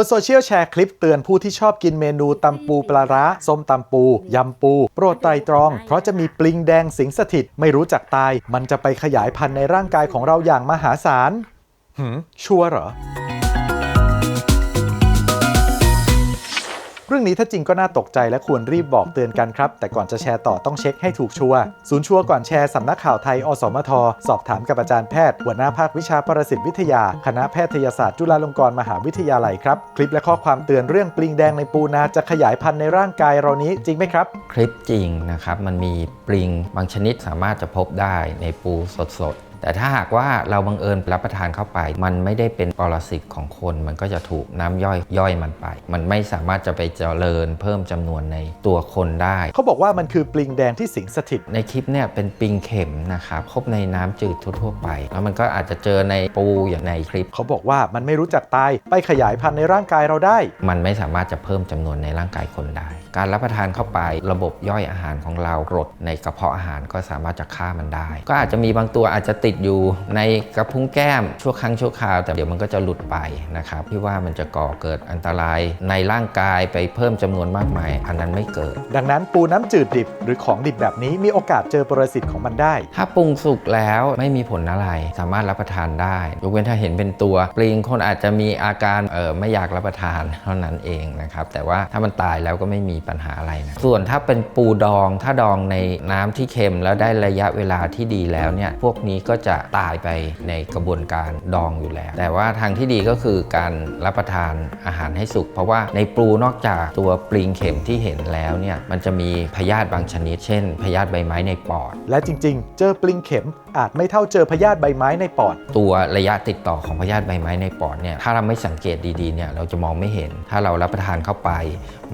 บนโซเชียลแชร์คลิปเตือนผู้ที่ชอบกินเมนูตำปูปลาร้าส้มตำปู ยำปู โปรดไตรตรอง เพราะจะมีปลิงแดงสิงสถิตไม่รู้จักตาย มันจะไปขยายพันธุ์ในร่างกายของเราอย่างมหาศาลหืมชัวร์เหรอ เรื่องนี้ถ้าจริงก็น่าตกใจและควรรีบบอกเตือนกันครับ แต่ก่อนจะแชร์ต่อต้องเช็คให้ถูกชัวร์ศูนย์ชัวร์ก่อนแชร์สำนักข่าวไทย อสมท สอบถามกับอาจารย์แพทย์ หัวหน้าภาควิชาปรสิตวิทยา คณะแพทยศาสตร์จุฬาลงกรณ์มหาวิทยาลัยครับ คลิปและข้อความเตือนเรื่องปลิงแดงในปูนาจะขยายพันธุ์ในร่างกายเรานี้จริงไหมครับ คลิปจริงนะครับมันมีปลิงบางชนิดสามารถจะพบได้ในปูสดๆ แต่ถ้าหากว่าเราบังเอิญรับประทานเข้าไป มันไม่ได้เป็นปรสิตของคน มันก็จะถูกน้ำย่อยย่อยมันไป มันไม่สามารถจะไปเจริญเพิ่มจำนวนในตัวคนได้ เขาบอกว่ามันคือปลิงแดงที่สิงสถิต ในคลิปเนี่ยเป็นปิงเข็มนะครับพบในน้ำจืดทั่วๆไป แล้วมันก็อาจจะเจอในปูอย่างในคลิป เขาบอกว่ามันไม่รู้จักตายไปขยายพันธุ์ในร่างกายเราได้ มันไม่สามารถจะเพิ่มจำนวนในร่างกายคนได้ การรับประทานเข้าไประบบย่อยอาหารของเรากรดในกระเพาะอาหารก็สามารถจะฆ่ามันได้ ก็อาจจะมีบางตัวอาจจะติดอยู่ในกระพุ้งแก้มชั่วครั้งชั่วคราว แต่เดี๋ยวมันก็จะหลุดไปนะครับที่ว่ามันจะก่อเกิดอันตรายในร่างกายไปเพิ่มจำนวนมากมาย อันนั้นไม่เกิด ดังนั้นปูน้ำจืดดิบหรือของดิบแบบนี้มีโอกาสเจอปรสิตของมันได้ ถ้าปรุงสุกแล้วไม่มีผลอะไร สามารถรับประทานได้ ยกเว้นถ้าเห็นเป็นตัวปลิงคนอาจจะมีอาการเออไม่อยากรับประทานเท่านั้นเองนะครับแต่ว่าถ้ามันตายแล้วก็ไม่มีปัญหาอะไรนะส่วนถ้าเป็นปูดองถ้าดองในน้ำที่เค็มแล้วได้ระยะเวลาที่ดีแล้วเนี่ยพวกนี้ก็จะตายไปในกระบวนการดองอยู่แล้ว แต่ว่าทางที่ดีก็คือการรับประทานอาหารให้สุก เพราะว่าในปูนอกจากตัวปลิงเข็มที่เห็นแล้วเนี่ยมันจะมีพยาธิบางชนิด เช่นพยาธิใบไม้ในปอด และจริง ๆ เจอปลิงเข็ม อาจไม่เท่าเจอพยาธิใบไม้ในปอด ตัวระยะติดต่อของพยาธิใบไม้ในปอดเนี่ยถ้าเราไม่สังเกตดีๆเนี่ยเราจะมองไม่เห็น ถ้าเรารับประทานเข้าไป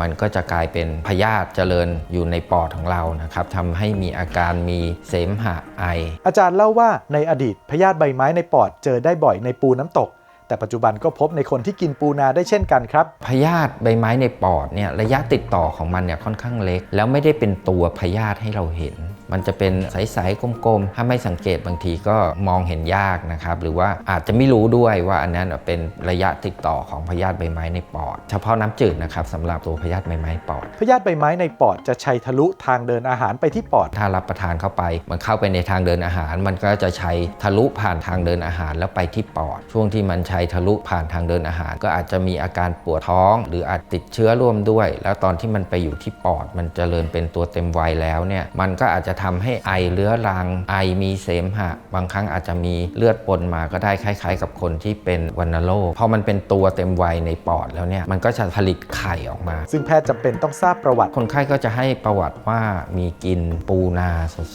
มันก็จะกลายเป็นพยาธิเจริญอยู่ในปอดของเรานะครับทำให้มีอาการมีเสมหะไอ อาจารย์เล่าว่าในอดีตพยาธิใบไม้ในปอดเจอได้บ่อยในปูน้ำตกแต่ปัจจุบันก็พบในคนที่กินปูนาได้เช่นกันครับ พยาธิใบไม้ในปอดเนี่ยระยะติดต่อของมันเนี่ยค่อนข้างเล็ก แล้วไม่ได้เป็นตัวพยาธิให้เราเห็น มันจะเป็นใสๆกลมๆ ถ้าไม่สังเกตบางทีก็มองเห็นยากนะครับ หรือว่าอาจจะไม่รู้ด้วยว่าอันนั้นเป็นระยะติดต่อของพยาธิใบไม้ในปอด เฉพาะน้ำจืดนะครับสำหรับตัวพยาธิใบไม้ปอด พยาธิใบไม้ในปอดจะชัยทะลุทางเดินอาหารไปที่ปอด ถ้ารับประทานเข้าไป มันเข้าไปในทางเดินอาหาร มันก็จะใช้ทะลุผ่านทางเดินอาหารแล้วไปที่ปอด ช่วงที่มันใช้ทะลุผ่านทางเดินอาหาร ก็อาจจะมีอาการปวดท้อง หรืออาจติดเชื้อร่วมด้วย แล้วตอนที่มันไปอยู่ที่ปอด มันจเจริญเป็นตัวเต็มวัยแล้วเนี่ยมันก็อาจจะทำให้ไอเรื้อรังไอมีเสมหะ บางครั้งอาจจะมีเลือดปนมาก็ได้คล้าย ๆ กับคนที่เป็นวัณโรคพอมันเป็นตัวเต็มวัยในปอดแล้วเนี่ยมันก็จะผลิตไข่ออกมา ซึ่งแพทย์จำเป็นต้องทราบประวัติ คนไข้ก็จะให้ประวัติว่ามีกินปูนา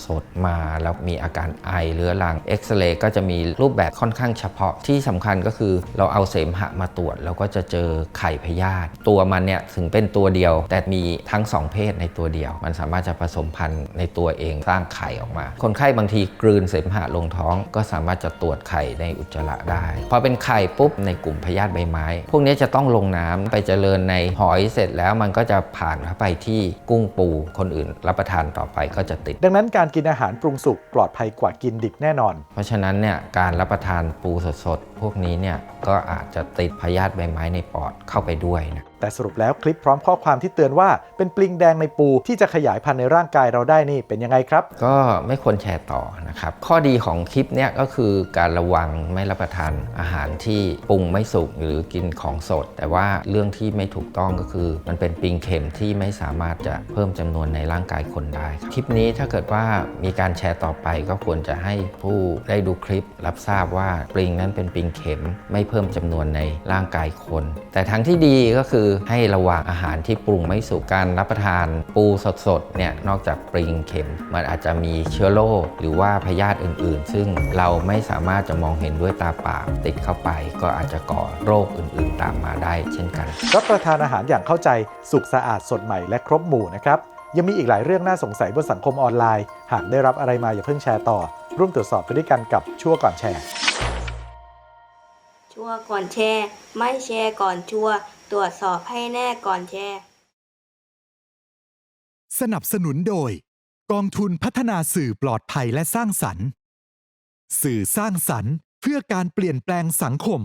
สดๆมาแล้วมีอาการไอเรื้อรังเอ็กซเรย์ก็จะมีรูปแบบค่อนข้างเฉพาะที่สำคัญก็คือเราเอาเสมหะมาตรวจแล้วก็จะเจอไข่พยาธิตัวมันเนี่ยถึงเป็นตัวเดียว แต่มีทั้งสองเพศในตัวเดียว มันสามารถจะผสมพันธุ์ในตัวเองสร้างไข่ออกมา คนไข้บางทีกลืนเสมหะลงท้อง ก็สามารถจะตรวจไข่ในอุจจาระได้ พอเป็นไข่ปุ๊บในกลุ่มพยาธิใบไม้ พวกนี้จะต้องลงน้ำไปเจริญในหอยเสร็จแล้วมันก็จะผ่านเข้าไปที่กุ้งปูคนอื่น รับประทานต่อไปก็จะติด ดังนั้นการกินอาหารปรุงสุกปลอดภัยกว่ากินดิบแน่นอน เพราะฉะนั้นเนี่ยการรับประทานปูสดๆพวกนี้เนี่ยก็อาจจะติดพยาธิใบไม้ในปอดเข้าไปด้วยนะแต่สรุปแล้วคลิปพร้อมข้อความที่เตือนว่าเป็นปลิงแดงในปูที่จะขยายพันธุ์ในร่างกายเราได้นี่เป็นยังไงครับ ก็ไม่ควรแชร์ต่อนะครับ ข้อดีของคลิปเนี้ยก็คือการระวังไม่รับประทานอาหารที่ปรุงไม่สุกหรือกินของสด แต่ว่าเรื่องที่ไม่ถูกต้องก็คือ มันเป็นปลิงเข็มที่ไม่สามารถจะเพิ่มจำนวนในร่างกายคนได้ คลิปนี้ถ้าเกิดว่ามีการแชร์ต่อไปก็ควรจะให้ผู้ได้ดูคลิป รับทราบว่าปลิงนั้นเป็นปลิงเข็มไม่เพิ่มจำนวนในร่างกายคน แต่ทางที่ดีก็คือให้ระวังอาหารที่ปรุงไม่สุกการรับประทานปูสดๆเนี่ยนอกจากปริงเข็ม มันอาจจะมีเชื้อโรคหรือว่าพยาธิอื่น ๆ ซึ่งเราไม่สามารถจะมองเห็นด้วยตาเปล่าติดเข้าไป ก็อาจจะก่อโรคอื่น ๆ ตามมาได้เช่นกัน รับประทานอาหารอย่างเข้าใจสุขสะอาดสดใหม่และครบหมู่นะครับยังมีอีกหลายเรื่องน่าสงสัยบนสังคมออนไลน์ หากได้รับอะไรมาอย่าเพิ่งแชร์ต่อ ร่วมตรวจสอบไปด้วยกันกับชั่วก่อนแชร์ ชัวร์ก่อนแชร์ ไม่แชร์ก่อนชัวร์ ตรวจสอบให้แน่ก่อนแชร์สนับสนุนโดย กองทุนพัฒนาสื่อปลอดภัยและสร้างสรรค์ สื่อสร้างสรรค์เพื่อการเปลี่ยนแปลงสังคม